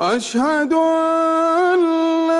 أشهد أن لا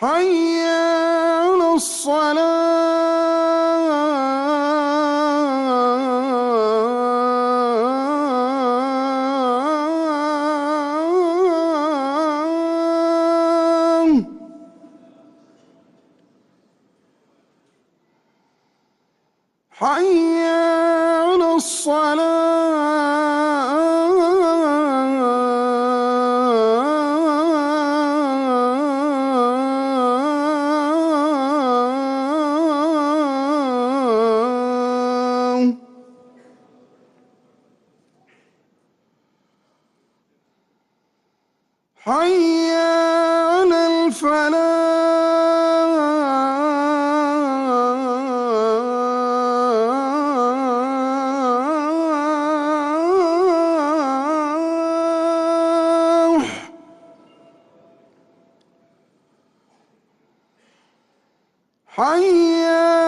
حي على الصلاة. حيّا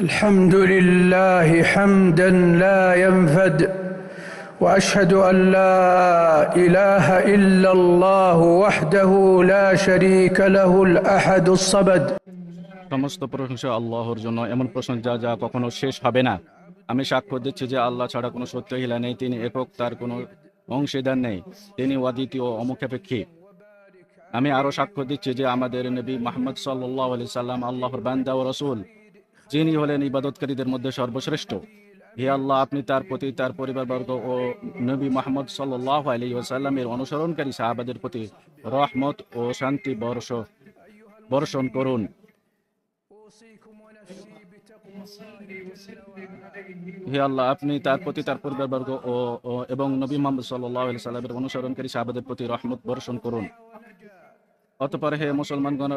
الحمد لله حمدا لا ينفد واشهد ان لا اله الا الله وحده لا شريك له الاحد الصمد সমস্ত প্রশংসা আল্লাহর জন্য এমন প্রশংসা যা কখনো শেষ হবে না আমি সাক্ষ্য দিচ্ছি যে আল্লাহ ছাড়া কোনো সত্য হিলা নেই তিনি একক তার কোনো অংশীদার নেই তিনি অদ্বিতীয় অমুখাপেক্ষী আমি আরো সাক্ষ্য দিচ্ছি যে আমাদের নবী মোহাম্মদ সাল্লাহ আলি সাল্লাম আল্লাহর বান্দা ও রসুল যিনি হলেন ইবাদতকারীদের মধ্যে সর্বশ্রেষ্ঠ। হে আল্লাহ, আপনি তার প্রতি, তার পরিবারবর্গ ও নবী মোহাম্মদ সাল্লাহ আলী ওসাল্লামের অনুসরণকারী সাহাবাদের প্রতি রহমত ও শান্তি বর্ষ, বর্ষণ করুন। হে আল্লাহ, আপনি তার প্রতি, তার পরিবারবর্গ ও এবং নবী মোহাম্মদ সাল্লাহ আলি সাল্লামের অনুসরণকারী সাহাবাদের প্রতি রহমত বর্ষণ করুন। অতপর হে মুসলমানগণ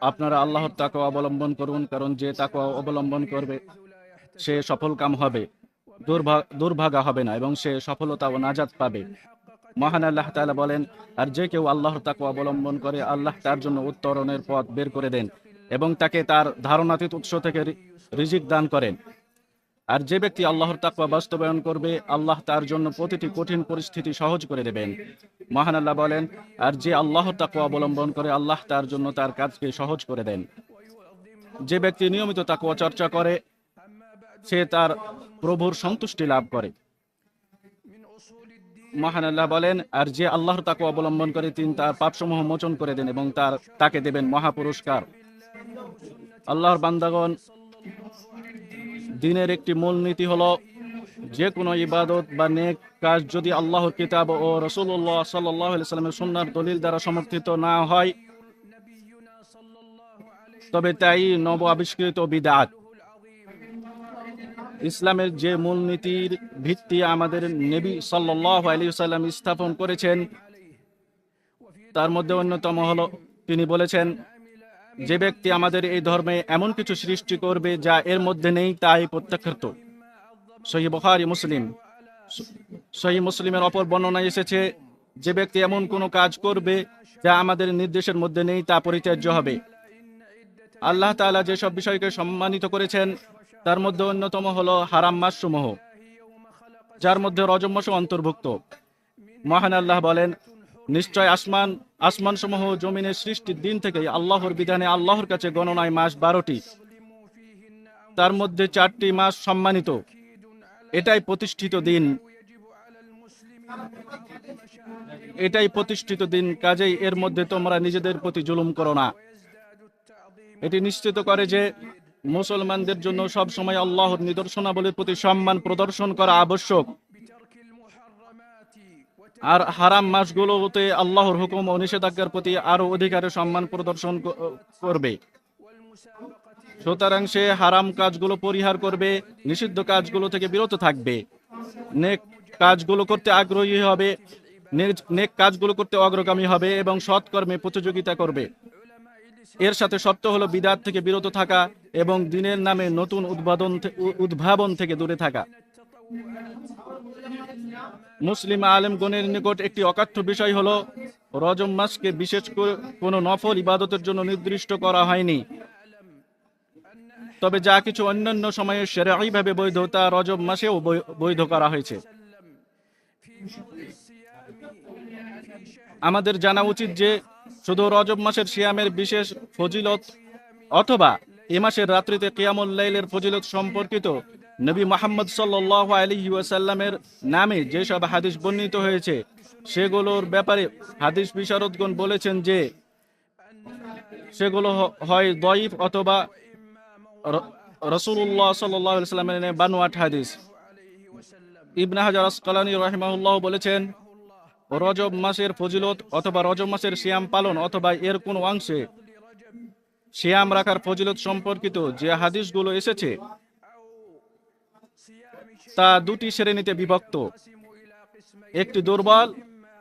আপনারা আল্লাহর তাকে অবলম্বন করুন, কারণ যে তাকে অবলম্বন করবে, সে সফল কাম হবে, দুর্ভা- দুর্ভাগা হবে না, এবং সে সফলতা ও নাজাত পাবে। মহান আল্লাহ তাআলা বলেন, আর যে কেউ আল্লাহর তাকে অবলম্বন করে, আল্লাহ তার জন্য উত্তরণের পথ বের করে দেন এবং তাকে তার ধারণাতীত উৎস থেকে রিজিক দান করেন। আর যে ব্যক্তি আল্লাহর তাকওয়া বাস্তবায়ন করবে, আল্লাহ তার জন্য প্রতিটি কঠিন পরিস্থিতি সহজ করে দেবেন। মহান আল্লাহ বলেন, আর যে আল্লাহ তাকওয়া অবলম্বন করে, আল্লাহ তার জন্য তার কাজকে সহজ করে দেন। যে ব্যক্তি নিয়মিত তাকওয়া চর্চা করে, সে তার প্রভুর সন্তুষ্টি লাভ করে। মহান আল্লাহ বলেন, আর যে আল্লাহর তাকওয়া অবলম্বন করে, তিনি তার পাপসমূহ মোচন করে দেন এবং তার, তাকে দেবেন মহাপুরস্কার। আল্লাহর বান্দাগণ, দিনের একটি মূল নীতি হলো যে কোনো ইবাদত বা নেক কাজ যদি আল্লাহর কিতাব ও রসুল্লাহ সাল্লাহ সাল্লামের সুন্নার দলিল দ্বারা সমর্থিত না হয়, তবে তাই নব আবিষ্কৃত বিদাত। ইসলামের যে মূলনীতির ভিত্তি আমাদের নেবী সাল্লাহ সাল্লাম স্থাপন করেছেন, তার মধ্যে অন্যতম হল, তিনি বলেছেন, যে ব্যক্তি আমাদের এই ধর্মে এমন কিছু সৃষ্টি করবে যা এর মধ্যে নেই, তাই প্রত্যাখ্যাত। সহি বখারি, মুসলিম। সহি মুসলিমের অপর বর্ণনায় এসেছে, যে ব্যক্তি এমন কোনো কাজ করবে যা আমাদের নির্দেশের মধ্যে নেই, তা পরিত্যাজ্য হবে। আল্লাহ তাআলা যেসব বিষয়কে সম্মানিত করেছেন, তার মধ্যে অন্যতম হলো হারাম মাসসমূহ যার মধ্যে রজম মাসও অন্তর্ভুক্ত। মহান আল্লাহ বলেন, নিশ্চয় আসমান আসমান সমূহ জমিনের সৃষ্টির দিন থেকে আল্লাহর বিধানে আল্লাহর কাছে গণনায় মাস বারোটি। তার মধ্যে চারটি মাস সম্মানিত। এটাই প্রতিষ্ঠিত দিন। এটাই প্রতিষ্ঠিত দিন। কাজেই এর মধ্যে তোমরা নিজেদের প্রতি জুলুম করো না। এটি নিশ্চিত করে যে মুসলমানদের জন্য সব সময় আল্লাহর নিদর্শনাবলীর প্রতি সম্মান প্রদর্শন করা আবশ্যক। আর হারাম মাসগুলোতে আল্লাহর হুকুম ও নিষেধাজ্ঞার প্রতি আরও অধিকারে সম্মান প্রদর্শন করবে। সুতরাং সে হারাম কাজগুলো পরিহার করবে, নিষিদ্ধ কাজগুলো থেকে বিরত থাকবে। নেক কাজগুলো করতে আগ্রহী হবে নেক- কাজগুলো করতে অগ্রগামী হবে এবং সৎকর্মে প্রতিযোগিতা করবে। এর সাথে শর্ত হলো বিদাত থেকে বিরত থাকা এবং দিনের নামে নতুন উদ্ভাবন উদ্ভাবন থেকে দূরে থাকা। মুসলিম আলেমগণের নিকট একটি অকাঠ্য বিষয় হলো রজম মাসকে বিশেষ করে, কোনো নফল ইবাদতের জন্য নির্দিষ্ট করা হয়নি। তবে যা কিছু অন্যান্য সময়ে সেরাইভাবে বৈধ তা রজব মাসেও বৈধ করা হয়েছে। আমাদের জানা উচিত যে শুধু রজব মাসের শিয়ামের বিশেষ ফজিলত অথবা এ মাসের রাত্রিতে কিয়ামুল লাইলের ফজিলত সম্পর্কিত নবী মোহাম্মদ সাল্লাহ আলী ওয়াসাল্লামের নামে যেসব হাদিস বর্ণিত হয়েছে, সেগুলোর ব্যাপারে হাদিস বিশারদগণ বলেছেন যে সেগুলো হয় দয়ীফ অথবা রসুল্লাহ সাল্লাহ সাল্লামের বানুয়াট হাদিস। ইবনে হাজার আসকালানি রহিমাহুল্লাহ বলেছেন, রজব মাসের ফজিলত অথবা রজব মাসের সিয়াম পালন অথবা এর কোন অংশে সিয়াম রাখার ফজিলত সম্পর্কিত যে হাদিসগুলো এসেছে, তা দুটি শ্রেণীতে বিভক্ত। একটি দুর্বল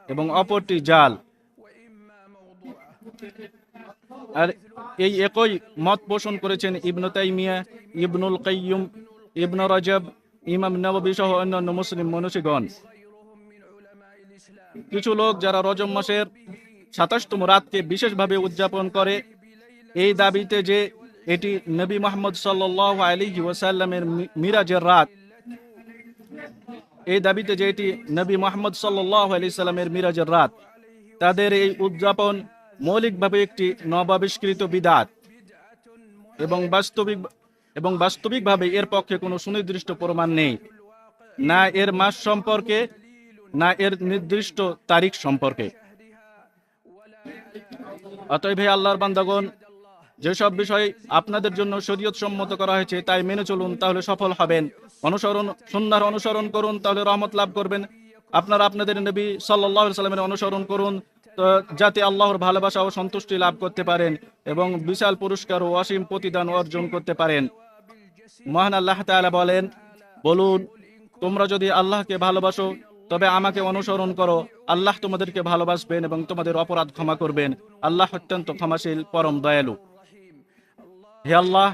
এবং অপরটি জাল। আর এই একই মত পোষণ করেছেন ইবনু তাইমিয়া, ইবনুল কাইয়ুম, ইবনু রজব, ইমাম নববী সহ অন্যান্য মুসলিম মনীষীগণ। কিছু লোক যারা রজব মাসের সাতাশতম রাতকে বিশেষভাবে উদযাপন করে, এই দাবিতে যে এটি নবী মোহাম্মদ সাল্লাহ আলী ওয়াসাল্লামের মিরাজের রাত, এই দাবিতে যে এটি নবী মোহাম্মদ সাল্লাহ আলি সাল্লামের মিরাজের রাত, তাদের এই উদযাপন মৌলিকভাবে একটি নবাবিষ্কৃত বিদাত এবং বাস্তবিক এবং বাস্তবিকভাবে এর পক্ষে কোনো সুনির্দিষ্ট প্রমাণ নেই। না এর মাস সম্পর্কে, না এর নির্দিষ্ট তারিখ সম্পর্কে। অতএব হে আল্লাহর বান্দাগণ, যেসব বিষয় আপনাদের জন্য শরীয়ত সম্মত করা হয়েছে তাই মেনে চলুন, তাহলে সফল হবেন। অনুসরণ সুন্নার অনুসরণ করুন, তাহলে রহমত লাভ করবেন। আপনারা আপনাদের নবী সাল্লাহ সাল্লামের অনুসরণ করুন যাতে আল্লাহর ভালোবাসা ও সন্তুষ্টি লাভ করতে পারেন এবং বিশাল পুরস্কার ও অসীম প্রতিদান অর্জন করতে পারেন। মহান আল্লাহ তাআলা বলেন, বলুন, তোমরা যদি আল্লাহকে ভালোবাসো, তবে আমাকে অনুসরণ করো। আল্লাহ তোমাদেরকে ভালোবাসবেন এবং তোমাদের অপরাধ ক্ষমা করবেন। আল্লাহ অত্যন্ত ক্ষমাশীল, পরম দয়ালু। হে আল্লাহ,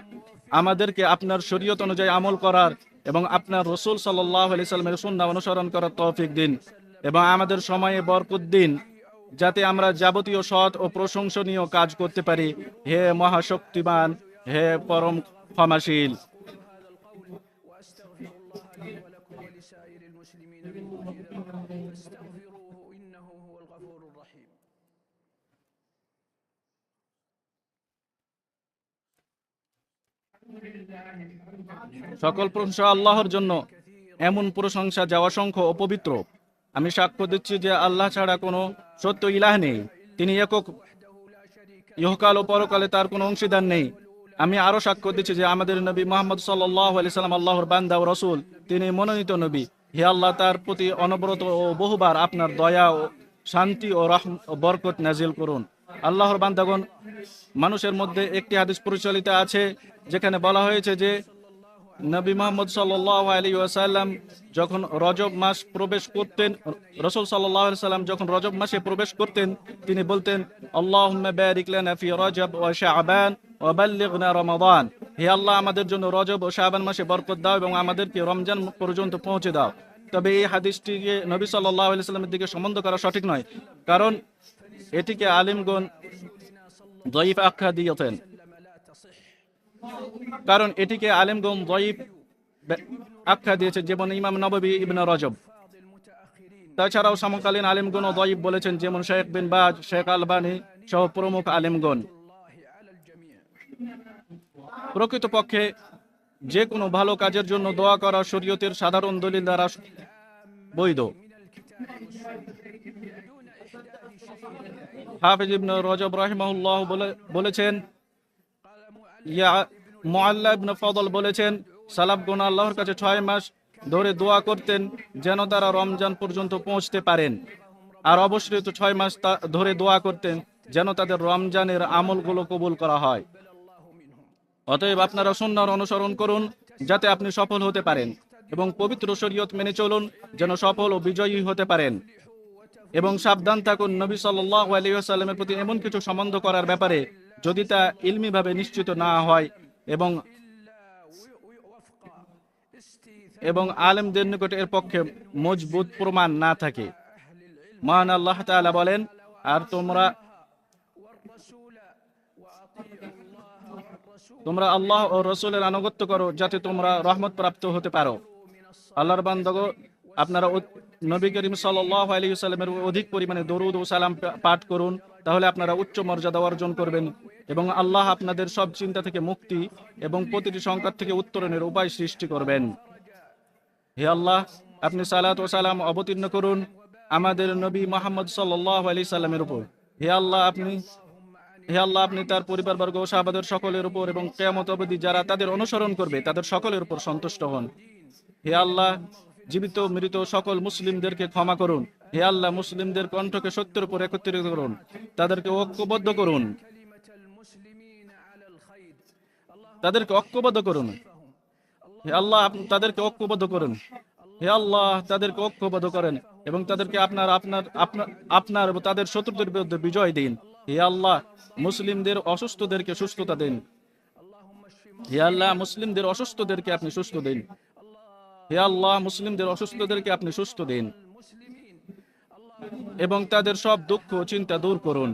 আমাদেরকে আপনার শরীয়ত অনুযায়ী আমল করার এবং আপনার রসুল সাল্লাহ আলি সাল্লামের সুন্না অনুসরণ করার তৌফিক দিন এবং আমাদের সময়ে বরকত দিন। যাতে আমরা যাবতীয় সৎ ও প্রশংসনীয় কাজ করতে পারি। হে মহাশক্তিমান, হে পরম ক্ষমাশীল। সকল প্রশংসা আল্লাহর জন্য। এমন প্রশংসা যাওয়া সংখ্য অপবিত্র। আমি সাক্ষ্য দিচ্ছি যে আল্লাহ ছাড়া কোনো সত্য ইলাহ নেই। তিনি একক। ইহকাল ও পরকালে তার কোনো অংশীদার নেই। আমি আরও সাক্ষ্য দিচ্ছি যে আমাদের নবী মোহাম্মদ সাল্লাহ আলি সাল্লাম আল্লাহর বান্দা ও রসুল, তিনি মনোনীত নবী। হে আল্লাহ, তার প্রতি অনবরত ও বহুবার আপনার দয়া ও শান্তি ও রহম বরকত নাজিল করুন। আল্লাহর বান্দাগণ, মানুষের মধ্যে একটি হাদিস পরিচালিত আছে, যেখানে বলা হয়েছে যে নবী মোহাম্মদ সাল্লাহ আলী ওয়াসাল্লাম যখন রজব মাস প্রবেশ করতেন, রসুল সাল্লাহ সাল্লাম যখন রজব মাসে প্রবেশ করতেন, তিনি বলতেন আল্লাহ ফি রজব ওয়া শাবান ওয়া বাল্লিগনা রমাদান। হে আল্লাহ, আমাদের জন্য রজব ও শাবান মাসে বরকত দাও এবং আমাদেরকে রমজান পর্যন্ত পৌঁছে দাও। তবে এই হাদিসটিকে নবী সাল্লাহ আলি সাল্লামের দিকে সম্বন্ধ করা সঠিক নয়, কারণ এটিকে আলিমগণ দয়ীফ আখ্যা দিয়েছেন। কারণ এটিকে আলেমগম দয়ীব আখ্যা দিয়েছে যেমন ইমাম নববী ইবনে রজব। তাছাড়াও সমকালীন আলেমগণ ও দয়ীব বলেছেন যেমন শেখ বিন বাজ, শেখ আলবানী সহ প্রমুখ আলেমগণ প্রকৃতপক্ষে যে কোনো ভালো কাজের জন্য দোয়া করা শরীয়তের সাধারণ দলিল দ্বারা বৈধ। হাফিজ ইবনে রজব রাহিমাহুল্লাহ বলে- বলেছেন ইয়া মুআল্লা ইবনে ফদল বলেছেন সালাফগণ আল্লাহর কাছে ছয় মাস ধরে দোয়া করতেন যেন তারা রমজান পর্যন্ত পৌঁছতে পারেন। আর অবশ্যই তো ছয় মাস ধরে দোয়া করতেন যেন তাদের রমজানের আমলগুলো কবুল করা হয়। অতএব আপনারা সুন্নাহর অনুসরণ করুন, যাতে আপনি সফল হতে পারেন এবং পবিত্র শরীয়ত মেনে চলুন, যেন সফল ও বিজয়ী হতে পারেন। এবং সাবধান থাকুন, নবী সাল্লাল্লাহু আলাইহি ওয়াসাল্লামের প্রতি এমন কিছু সম্বন্ধ করার ব্যাপারে যদি তা ইলমিভাবে নিশ্চিত না হয় এবং এবং আলেমদের নিকট এর পক্ষে মজবুত প্রমাণ না থাকে। মহান আল্লাহ বলেন, আর তোমরা তোমরা আল্লাহ ও রসুলের আনুগত্য করো যাতে তোমরা রহমত প্রাপ্ত হতে পারো। আল্লাহর বান্দগ, আপনারা নবী করিম সাল্লাল্লাহু আলাইহি সাল্লামের অধিক পরিমাণে দরুদ ও সালাম পাঠ করুন। তাহলে আপনারা উচ্চ মর্যাদা অর্জন করবেন এবং আল্লাহ আপনাদের সব চিন্তা থেকে মুক্তি এবং প্রতিটি সংকট থেকে উত্তরণের উপায় সৃষ্টি করবেন। হে আল্লাহ, আপনি সালাত ও সালাম অবতীর্ণ করুন আমাদের নবী মোহাম্মদ সাল্লাল্লাহু আলি সাল্লামের উপর। হে আল্লাহ, আপনি হে আল্লাহ, আপনি তার পরিবারবর্গ ও সাহাবাদের সকলের উপর এবং কেয়ামত অবধি যারা তাদের অনুসরণ করবে, তাদের সকলের উপর সন্তুষ্ট হন। হে আল্লাহ জীবিত, মৃত সকল মুসলিমদেরকে ক্ষমা করুন। হে আল্লাহ, মুসলিমদের কণ্ঠকে সত্যের উপর একত্রিত করুন। তাদেরকে ঐক্যবদ্ধ করুন। তাদেরকে ঐক্যবদ্ধ করুন। হে আল্লাহ তাদেরকে ঐক্যবদ্ধ করুন। হে আল্লাহ, তাদেরকে ঐক্যবদ্ধ করেন এবং তাদেরকে আপনার আপনার আপনার আপনার তাদের শত্রুদের বিরুদ্ধে বিজয় দিন। হে আল্লাহ, মুসলিমদের অসুস্থদেরকে সুস্থতা দিন। হে আল্লাহ, মুসলিমদের অসুস্থদেরকে আপনি সুস্থ দিন। হে আল্লাহ, মুসলিমদের অসুস্থদেরকে আপনি সুস্থ দিন এবং তাদের সব দুঃখ চিন্তা দূর করুন।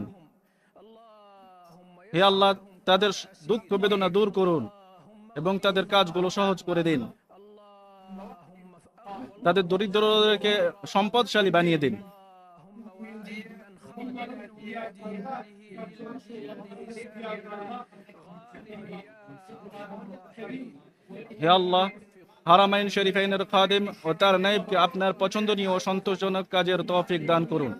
হে আল্লাহ, তাদের দুঃখ বেদনা দূর করুন এবং তাদের কাজগুলো সহজ করে দিন। তাদের দরিদ্রদেরকে সম্পদশালী বানিয়ে দিন। হে আল্লাহ হারামাইন শরীফাইনের খাদেম ও তার নাইবকে আপনার পছন্দনীয় ও সন্তোষজনক কাজের তৌফিক দান করুন।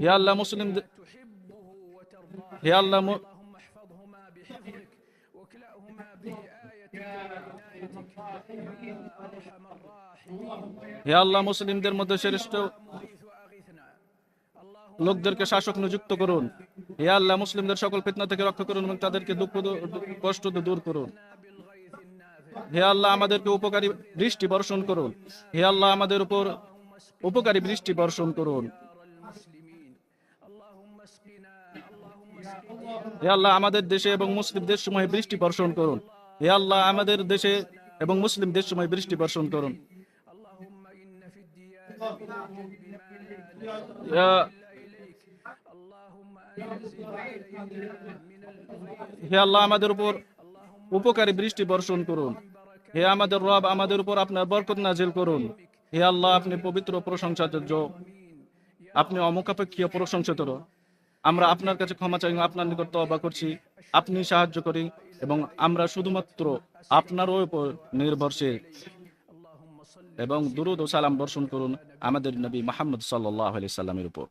হে আল্লাহ মুসলিম হে আল্লাহ হে আল্লাহ মুসলিমদের মধ্যে শ্রেষ্ঠ লোকদেরকে শাসক নিযুক্ত করুন। হে আল্লাহ, মুসলিমদের সকল ফিতনা থেকে রক্ষা করুন এবং তাদেরকে দুঃখ কষ্ট দূর করুন। হে আল্লাহ, আমাদেরকে উপকারী বৃষ্টি বর্ষণ করুন। হে আল্লাহ, আমাদের উপর উপকারী বৃষ্টি বর্ষণ করুন। হে আল্লাহ, আমাদের দেশে এবং মুসলিম দেশ সময় বৃষ্টি বর্ষণ করুন। হে আল্লাহ, আমাদের দেশে এবং মুসলিম দেশ সময় বৃষ্টি বর্ষণ করুন। হে আল্লাহ আমাদের উপর উপকারী বৃষ্টি বর্ষণ করুন। হে আমাদের রব আমাদের উপর আপনার বরকত নাজিল করুন। হে আল্লাহ আপনি পবিত্র প্রশংসাযোগ্য। আপনি অমুখাপেক্ষীয় প্রশংসিত আমরা আপনার কাছে ক্ষমা চাই আপনার নিকট তওবা করছি। আপনি সাহায্য করি এবং আমরা শুধুমাত্র আপনার উপর নির্ভরশীল। এবং দুরুদ ও সালাম বর্ষণ করুন আমাদের নবী মোহাম্মদ সাল্লাহ আলি সাল্লামের উপর।